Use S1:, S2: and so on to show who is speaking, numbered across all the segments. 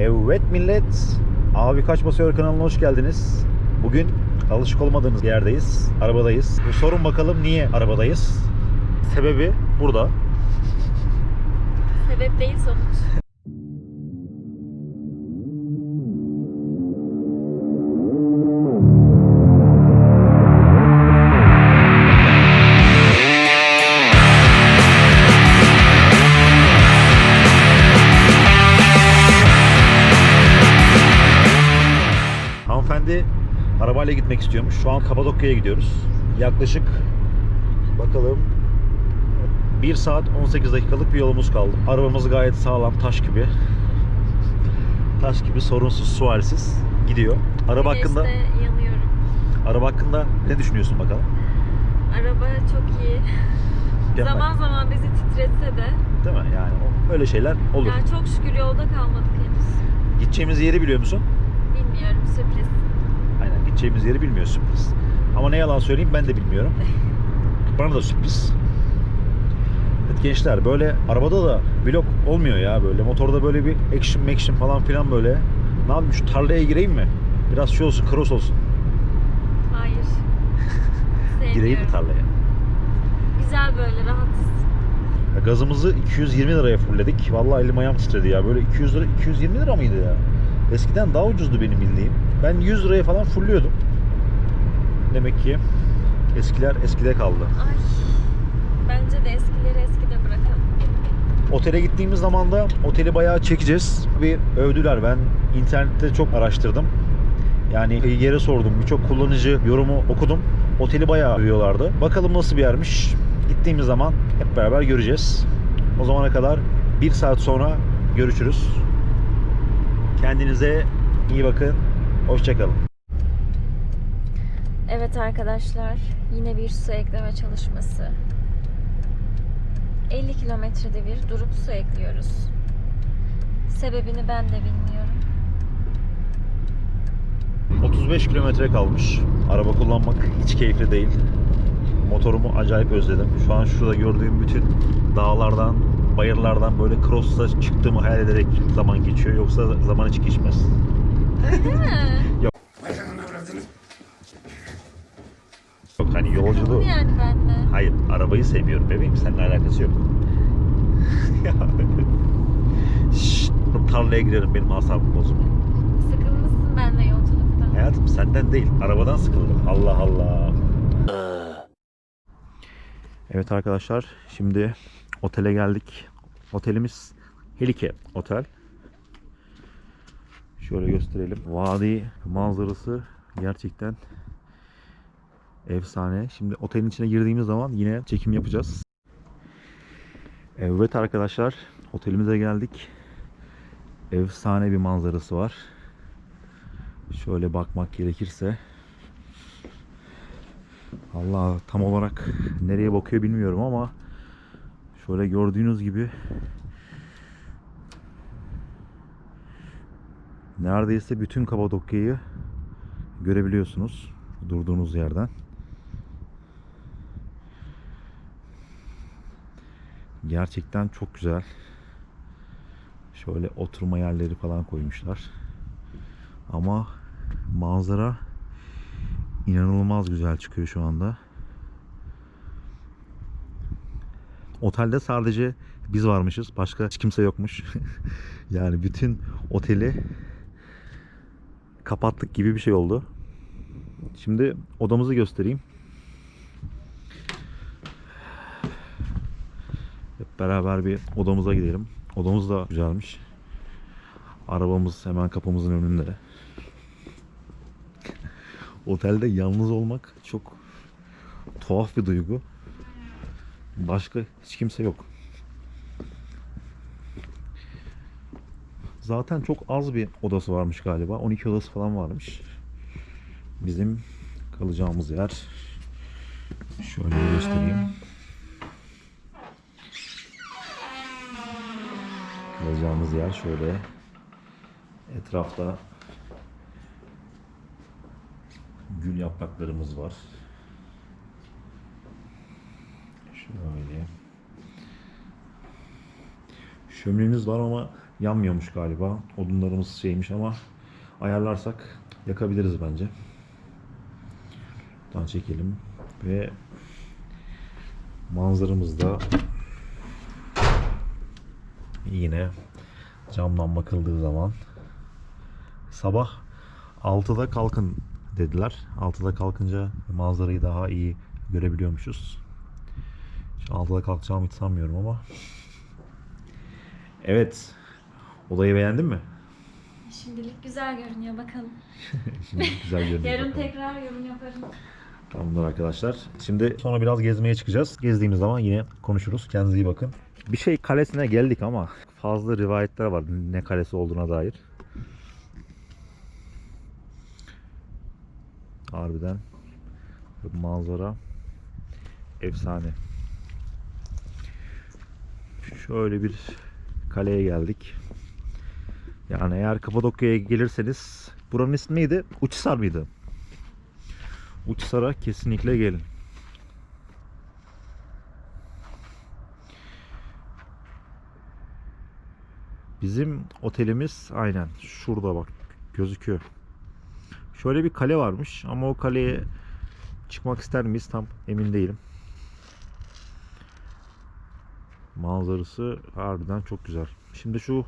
S1: Evet millet, Abi Kaç Basıyor kanalına hoş geldiniz. Bugün alışık olmadığınız yerdeyiz, arabadayız. Bu sorun bakalım niye arabadayız? Sebebi burada.
S2: Sebep değil sonuç.
S1: Arabayla gitmek istiyormuş. Şu an Kapadokya'ya gidiyoruz. Yaklaşık bakalım 1 saat 18 dakikalık bir yolumuz kaldı. Arabamız gayet sağlam, taş gibi. Taş gibi sorunsuz, sualsiz gidiyor. Araba hakkında
S2: yanıyorum.
S1: araba hakkında ne düşünüyorsun bakalım?
S2: Araba çok iyi.
S1: Mükemmel.
S2: Zaman zaman bizi titretse de.
S1: Değil mi? Yani öyle şeyler olur.
S2: Yani çok şükür yolda kalmadık henüz.
S1: Gideceğimiz yeri biliyor musun?
S2: Bilmiyorum sürpriz.
S1: Gideceğimiz yeri bilmiyor sürpriz. Ama ne yalan söyleyeyim ben de bilmiyorum. Bana da sürpriz. Evet gençler böyle arabada da vlog olmuyor ya böyle. Motorda böyle bir action action falan filan böyle. Ne yapayım şu tarlaya gireyim mi? Biraz şey olsun, cross olsun.
S2: Hayır.
S1: Gireyim mi tarlaya?
S2: Güzel böyle rahatız.
S1: Ya gazımızı 220 liraya fullledik. Vallahi elim ayağım titredi ya. Böyle 200 lira 220 lira mıydı ya? Eskiden daha ucuzdu benim bildiğim. Ben 100 liraya falan fulluyordum. Demek ki eskiler eskide kaldı.
S2: Ay. Bence de eskileri eskide bırakalım.
S1: Otele gittiğimiz zaman da oteli bayağı çekeceğiz. Bir övdüler. Ben internette çok araştırdım. Yani yere sordum. Birçok kullanıcı yorumu okudum. Oteli bayağı övüyorlardı. Bakalım nasıl bir yermiş. Gittiğimiz zaman hep beraber göreceğiz. O zamana kadar bir saat sonra görüşürüz. Kendinize iyi bakın. Hoşçakalın.
S2: Evet arkadaşlar, yine bir su ekleme çalışması. 50 kilometrede bir durup su ekliyoruz. Sebebini ben de bilmiyorum.
S1: 35 kilometre kalmış. Araba kullanmak hiç keyifli değil. Motorumu acayip özledim. Şu an şurada gördüğüm bütün dağlardan, bayırlardan böyle cross'la çıktığımı hayal ederek zaman geçiyor. Yoksa zaman hiç geçmez.
S2: Öyle mi?
S1: Yok hani yolculuğu...
S2: yani ben de.
S1: Hayır, arabayı seviyorum bebeğim. Seninle alakası yok. Ya. Şşt, tarlaya girelim benim asabım bozuldu.
S2: Sıkılmışsın benle yolculuktan.
S1: Hayatım senden değil, arabadan sıkıldım. Allah Allah. Evet arkadaşlar, şimdi otele geldik. Otelimiz Helike Otel. Şöyle gösterelim. Vadi manzarası gerçekten efsane. Şimdi otelin içine girdiğimiz zaman yine çekim yapacağız. Evet arkadaşlar, otelimize geldik. Efsane bir manzarası var. Şöyle bakmak gerekirse. Allah tam olarak nereye bakıyor bilmiyorum ama şöyle gördüğünüz gibi neredeyse bütün Kapadokya'yı görebiliyorsunuz durduğunuz yerden. Gerçekten çok güzel. Şöyle oturma yerleri falan koymuşlar. Ama manzara inanılmaz güzel çıkıyor şu anda. Otelde sadece biz varmışız. Başka hiç kimse yokmuş. yani bütün oteli kapattık gibi bir şey oldu. Şimdi odamızı göstereyim. Hep beraber bir odamıza gidelim. Odamız da güzelmiş. Arabamız hemen kapımızın önünde. Otelde yalnız olmak çok tuhaf bir duygu. Başka hiç kimse yok. Zaten çok az bir odası varmış galiba. 12 odası falan varmış. Bizim kalacağımız yer. Şöyle göstereyim. Kalacağımız yer şöyle. Etrafta gül yapraklarımız var. Şöyle. Şöminemiz var ama yanmıyormuş galiba. Odunlarımız şeymiş ama ayarlarsak yakabiliriz bence. Buradan çekelim ve manzaramız da yine camdan bakıldığı zaman sabah 6'da kalkın dediler. 6'da kalkınca manzarayı daha iyi görebiliyormuşuz. Şu 6'da kalkacağımı hiç sanmıyorum ama. Evet. Odayı beğendin mi?
S2: Şimdilik güzel görünüyor bakalım.
S1: Şimdi güzel görünüyor.
S2: Yarın
S1: bakalım.
S2: tekrar yorum yaparım.
S1: Tamamdır arkadaşlar. Şimdi sonra biraz gezmeye çıkacağız. Gezdiğimiz zaman yine konuşuruz. Kendinize iyi bakın. Bir şey kalesine geldik ama fazla rivayetler var ne kalesi olduğuna dair. Harbiden manzara efsane. Şöyle bir kaleye geldik. Yani eğer Kapadokya'ya gelirseniz buranın ismi neydi? Uçhisar mıydı? Uçsar'a kesinlikle gelin. Bizim otelimiz aynen şurada bak gözüküyor. Şöyle bir kale varmış ama o kaleye çıkmak ister miyiz tam emin değilim. Manzarası harbiden çok güzel. Şimdi şu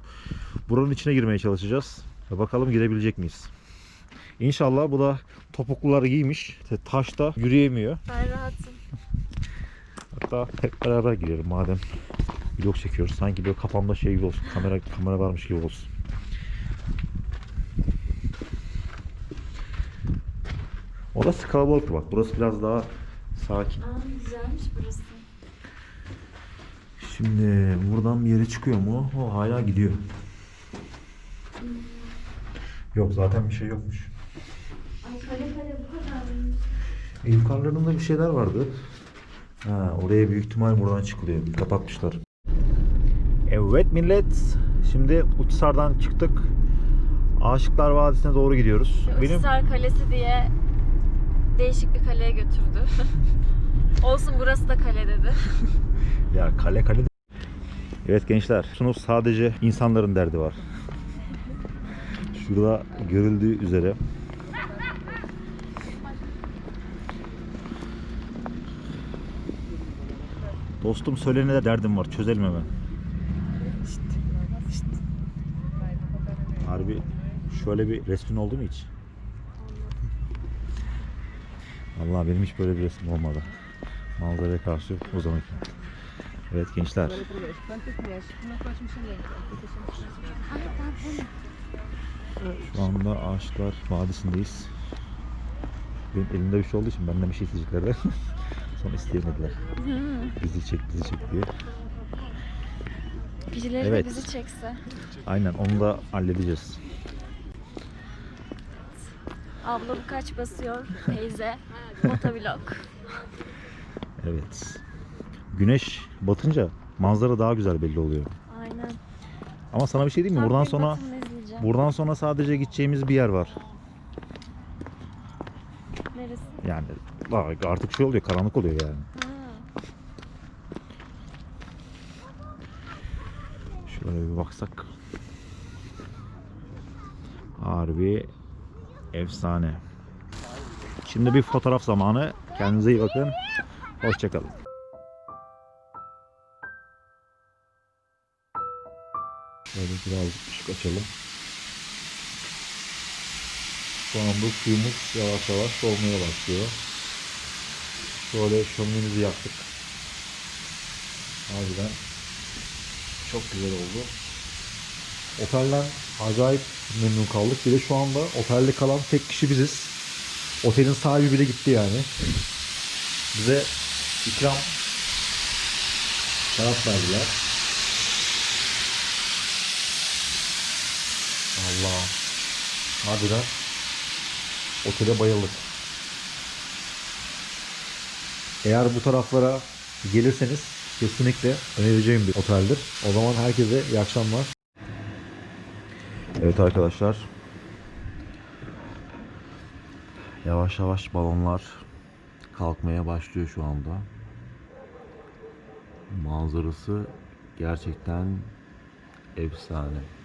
S1: buranın içine girmeye çalışacağız. Bakalım girebilecek miyiz? İnşallah bu da topukluları giymiş. Taşta yürüyemiyor.
S2: Ben rahatım.
S1: Hatta hep beraber girelim madem vlog çekiyoruz. Sanki böyle kafamda şey gibi olsun. Kamera kamera varmış gibi olsun. Orası kalabalık bak. Burası biraz daha sakin.
S2: Aa, güzelmiş burası.
S1: Şimdi buradan bir yere çıkıyor mu? O hala gidiyor. Yok zaten bir şey yokmuş.
S2: Ay kale kale bu kadar
S1: yukarılarında bir şeyler vardı. Ha, oraya büyük ihtimal buradan çıkılıyor. Kapatmışlar. Evet millet. Şimdi Uçsar'dan çıktık. Aşıklar Vadisi'ne doğru gidiyoruz. Benim
S2: Uçhisar Kalesi diye değişik bir kaleye götürdü. Olsun burası da kale dedi.
S1: ya kale kale. Evet gençler, şunu sadece insanların derdi var. Şurada görüldüğü üzere Dostum söylene de derdim var. Çözelim hemen. Harbi şöyle bir resmin oldu mu hiç? Allah benim hiç böyle bir resim olmadı. Manzaraya karşı uzanırken. Evet gençler. Şu anda Aşıklar Vadisi'ndeyiz. Benim elimde bir şey olduğu için benden bir şey isteyeceklerdi. Sonra isteyemediler. Bizi çek, bizi çek diye.
S2: Birileri
S1: Evet.
S2: de bizi çekse.
S1: Aynen onu da halledeceğiz.
S2: Abla bu kaç basıyor? Teyze. Motovlog.
S1: Evet. Güneş batınca manzara daha güzel belli oluyor.
S2: Aynen.
S1: Ama sana bir şey diyeyim mi?
S2: Tam
S1: Buradan sonra buradan sonra sadece gideceğimiz bir yer var.
S2: Neresi?
S1: Yani artık şey oluyor, karanlık oluyor yani.
S2: Ha.
S1: Şöyle bir baksak. Harbi efsane. Şimdi bir fotoğraf zamanı. Kendinize iyi bakın. Hoşçakalın. Şöyle birazcık ışık açalım. Şu anda suyumuz yavaş yavaş dolmaya başlıyor. Şöyle şöminemizi yaktık. Harbiden çok güzel oldu. Otelden acayip memnun kaldık. Bir de şu anda otelde kalan tek kişi biziz. Otelin sahibi bile gitti yani. Bize ikram şarap verdiler. Allah. Harbiden otele bayıldık. Eğer bu taraflara gelirseniz kesinlikle önereceğim bir oteldir. O zaman herkese iyi akşamlar. Evet arkadaşlar. Yavaş yavaş balonlar kalkmaya başlıyor şu anda. Manzarası gerçekten efsane.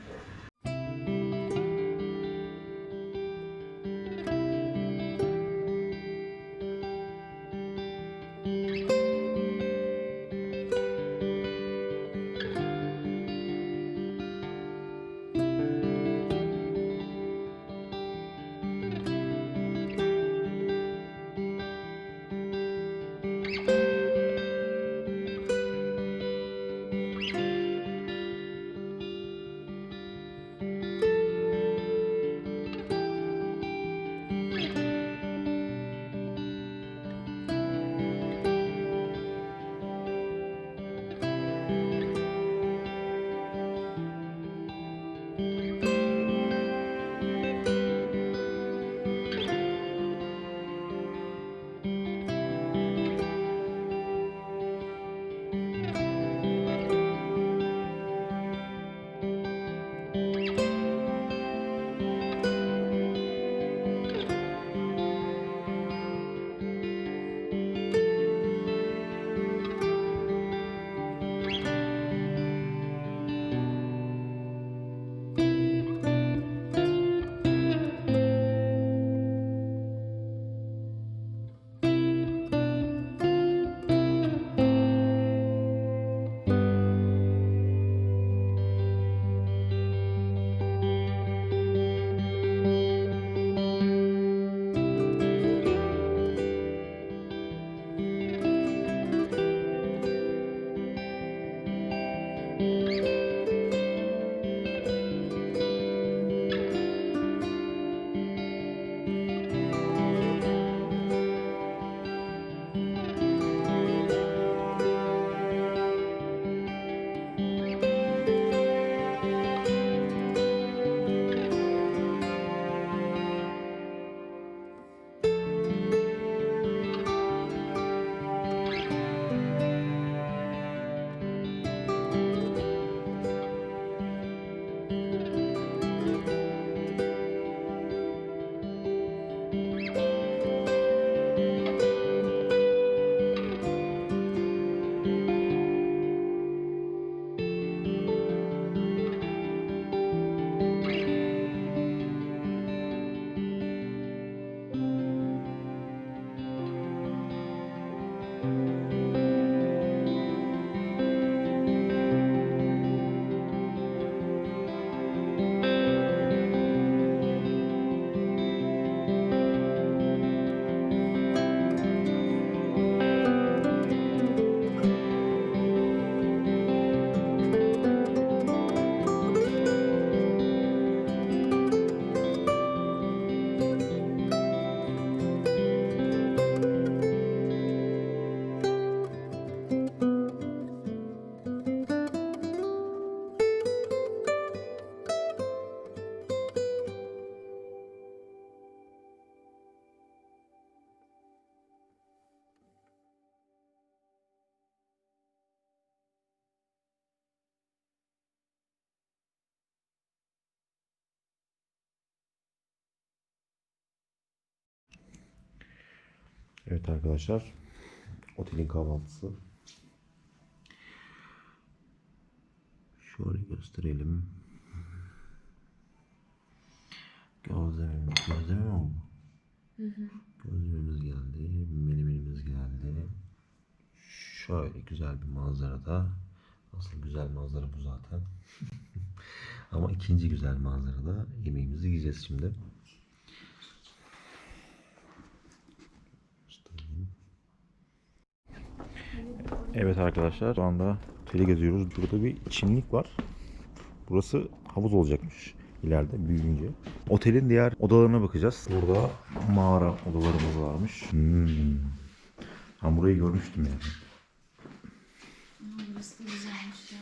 S1: Evet arkadaşlar. Otelin kahvaltısı. Şöyle gösterelim. Gözlememiz, gözleme mi oldu? Gözlememiz geldi. Menemenimiz geldi. Şöyle güzel bir manzarada. Asıl güzel manzara bu zaten. Ama ikinci güzel manzarada yemeğimizi yiyeceğiz şimdi. Evet arkadaşlar şu anda oteli geziyoruz. Burada bir çimlik var. Burası havuz olacakmış ileride büyüyünce. Otelin diğer odalarına bakacağız. Burada mağara odalarımız varmış. Hmm. Ben burayı görmüştüm yani.
S2: Burası da güzelmiş ya.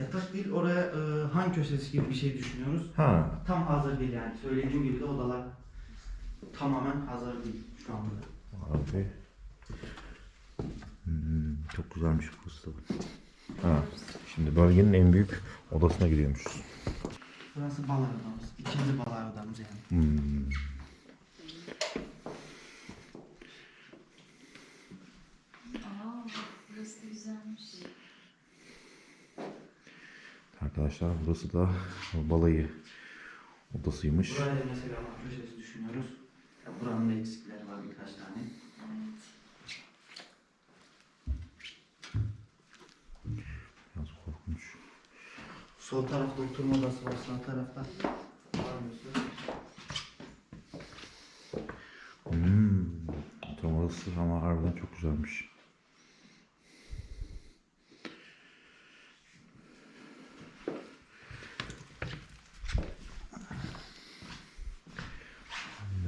S3: Yatak değil, oraya e, han köşesi gibi bir şey düşünüyoruz.
S1: Ha.
S3: Tam hazır değil yani. Söylediğim gibi de odalar tamamen hazır değil şu anda.
S1: Abi. Hmm, çok güzelmiş burası. Ha. Şimdi bölgenin en büyük odasına gidiyormuşuz.
S3: Burası balay odamız. İkinci balay odamız yani.
S1: Hmm.
S2: Aa, burası da güzelmiş.
S1: Arkadaşlar burası da balayı odasıymış.
S3: Buraya mesela köşesi düşünüyoruz. Ya buranın da eksikleri var birkaç tane.
S2: Evet.
S1: Biraz korkunç.
S3: Sol tarafta oturma odası var, sağ tarafta.
S1: Hmm. Oturma odası ama harbiden çok güzelmiş.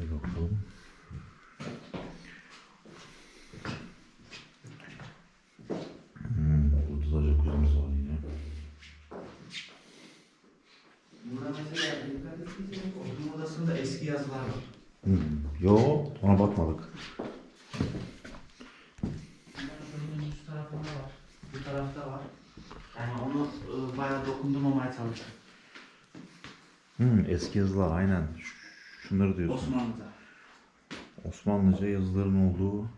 S1: Bir bakalım. Hmm, burada da jacuzzi'miz var yine.
S3: Burada mesela dikkat ettiyseniz oturma odasında eski yazılar var.
S1: Hmm. Yo, ona bakmadık.
S3: Şunun üst tarafında var. Bu tarafta var. Yani onu e, bayağı dokundurmamaya çalıştım.
S1: Hmm, eski yazılar aynen. Ş- Şunları diyorsun.
S3: Osmanlı'da.
S1: Osmanlıca yazıların olduğu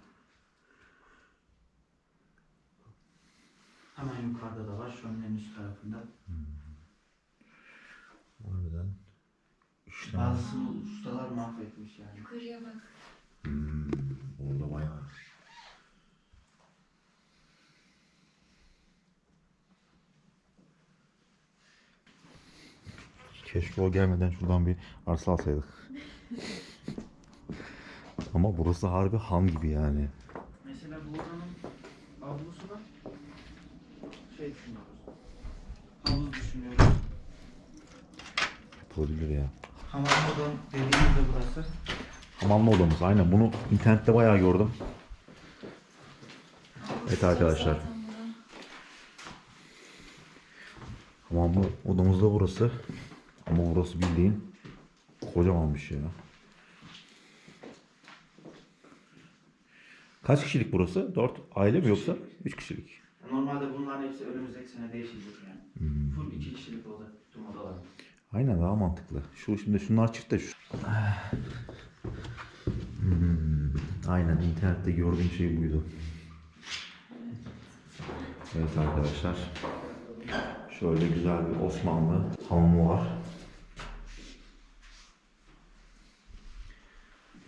S3: Hemen yukarıda da var. Şunun en üst tarafında.
S1: harbiden
S3: Bazısını ustalar mahvetmiş yani.
S2: Yukarıya bak.
S1: Hmm, orada bayağı. Keşke o gelmeden şuradan bir arsa alsaydık. Ama burası harbi han gibi yani.
S3: Mesela bu odanın avlusu da şey düşünüyoruz. Havuz düşünüyoruz.
S1: Yapılabilir ya.
S3: Odan dediğimiz de burası.
S1: Hamamlı odamız aynen bunu internette bayağı gördüm. Evet arkadaşlar. Hamamlı odamız da burası. Ama burası bildiğin kocamanmış ya. Kaç kişilik burası? 4 aile mi yoksa 3 kişilik?
S3: Normalde bunların hepsi önümüzdeki sene değişecek yani. Full iki kişilik oda tüm odalar.
S1: Aynen daha mantıklı. Şu şimdi şunlar çıktı şu. Hmm, aynen internette gördüğüm şey buydu. Evet arkadaşlar. Şöyle güzel bir Osmanlı hamamı var.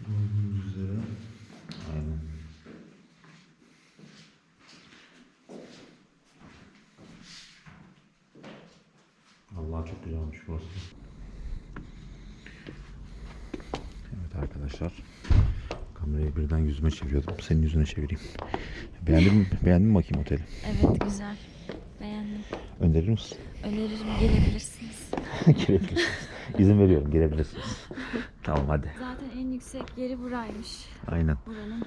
S1: Gördüğünüz üzere. Aynen. Allah çok güzelmiş burası. Evet arkadaşlar. Kamerayı birden yüzüme çeviriyordum. Senin yüzüne çevireyim. Beğendin mi? Beğendin mi bakayım oteli?
S2: Evet güzel. Beğendim.
S1: Önerir misin?
S2: Öneririm gelebilirsiniz.
S1: Gelebilirsiniz. İzin veriyorum. Gelebilirsiniz. tamam hadi.
S2: Zaten en yüksek yeri buraymış.
S1: Aynen.
S2: Buranın.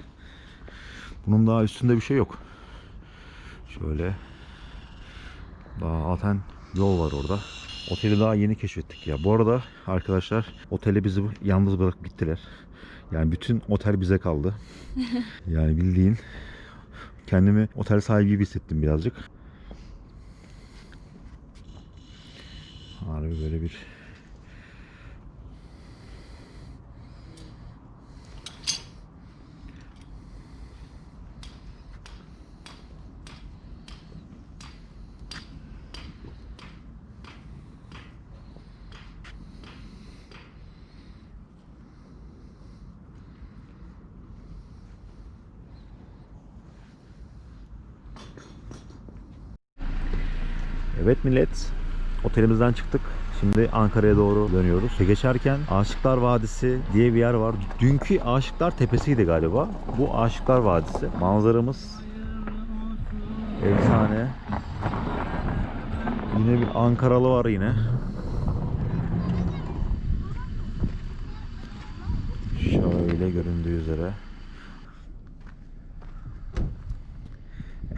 S1: Bunun daha üstünde bir şey yok. Şöyle. Daha zaten yol var orada. Oteli daha yeni keşfettik ya. Bu arada arkadaşlar otele bizi yalnız bırakıp gittiler. Yani bütün otel bize kaldı. yani bildiğin kendimi otel sahibi gibi hissettim birazcık. Harbi böyle bir Evet millet, otelimizden çıktık. Şimdi Ankara'ya doğru dönüyoruz. Ve geçerken Aşıklar Vadisi diye bir yer var. Dünkü Aşıklar Tepesi'ydi galiba. Bu Aşıklar Vadisi. Manzaramız efsane. Yine bir Ankaralı var yine. Şöyle göründüğü üzere.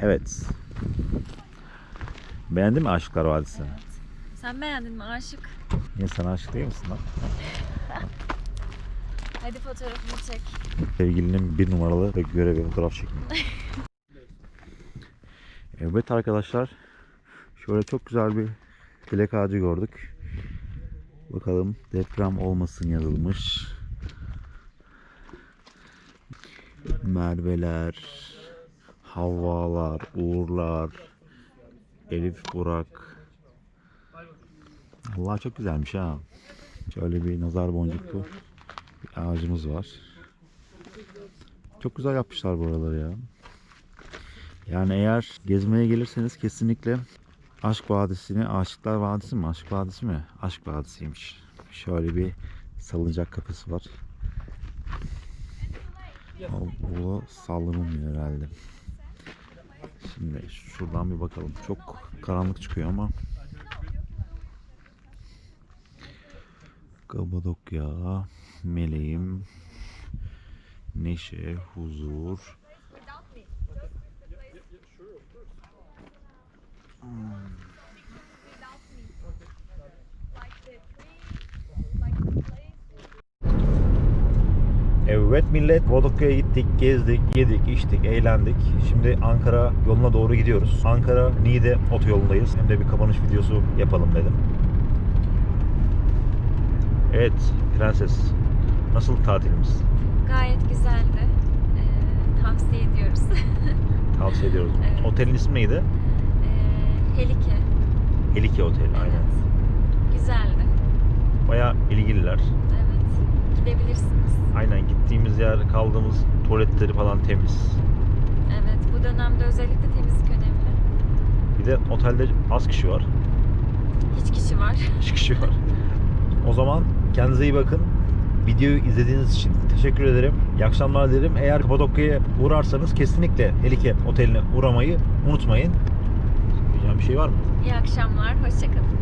S1: Evet. Beğendin mi Aşıklar Vadisi'ni?
S2: Sen beğendin mi aşık?
S1: Niye sen aşık değil misin lan?
S2: Hadi fotoğrafını çek.
S1: Sevgilinin bir numaralı ve görevi fotoğraf çekimi. evet arkadaşlar. Şöyle çok güzel bir dilek ağacı gördük. Bakalım deprem olmasın yazılmış. Merveler, Havvalar, Uğurlar, Elif Burak. Allah çok güzelmiş ha. Şöyle bir nazar boncuklu bir ağacımız var. Çok güzel yapmışlar buraları ya. Yani eğer gezmeye gelirseniz kesinlikle Aşk Vadisi'ni, Aşıklar Vadisi mi? Aşk Vadisi mi? Aşk Vadisi'ymiş. Şöyle bir salıncak kapısı var. Ama Bu sallanılmıyor herhalde. Şimdi şuradan bir bakalım. Çok karanlık çıkıyor ama Kapadokya, Meleğim, neşe, huzur. Evet millet Kapadokya'ya gittik, gezdik, yedik, içtik, eğlendik. Şimdi Ankara yoluna doğru gidiyoruz. Ankara Niğde otoyolundayız. Hem de bir kapanış videosu yapalım dedim. Evet prenses. Nasıl tatilimiz?
S2: Gayet güzeldi. Ee, tavsiye ediyoruz.
S1: Tavsiye ediyoruz.
S2: Evet.
S1: Otelin ismi neydi?
S2: ee, Helike.
S1: Helike Otel aynen.
S2: Evet. Güzeldi.
S1: Baya ilgililer.
S2: Evet. Gidebilirsiniz.
S1: Aynen gittiğimiz yer kaldığımız tuvaletleri falan temiz.
S2: Evet. Bu dönemde özellikle temizlik önemli.
S1: Bir de otelde az kişi var.
S2: Hiç kişi var.
S1: 3 kişi var. O zaman kendinize iyi bakın. Videoyu izlediğiniz için teşekkür ederim. İyi akşamlar dilerim. Eğer Kapadokya'ya uğrarsanız kesinlikle Helike Oteli'ne uğramayı unutmayın. Diyeceğim bir şey var mı?
S2: İyi akşamlar. Hoşçakalın.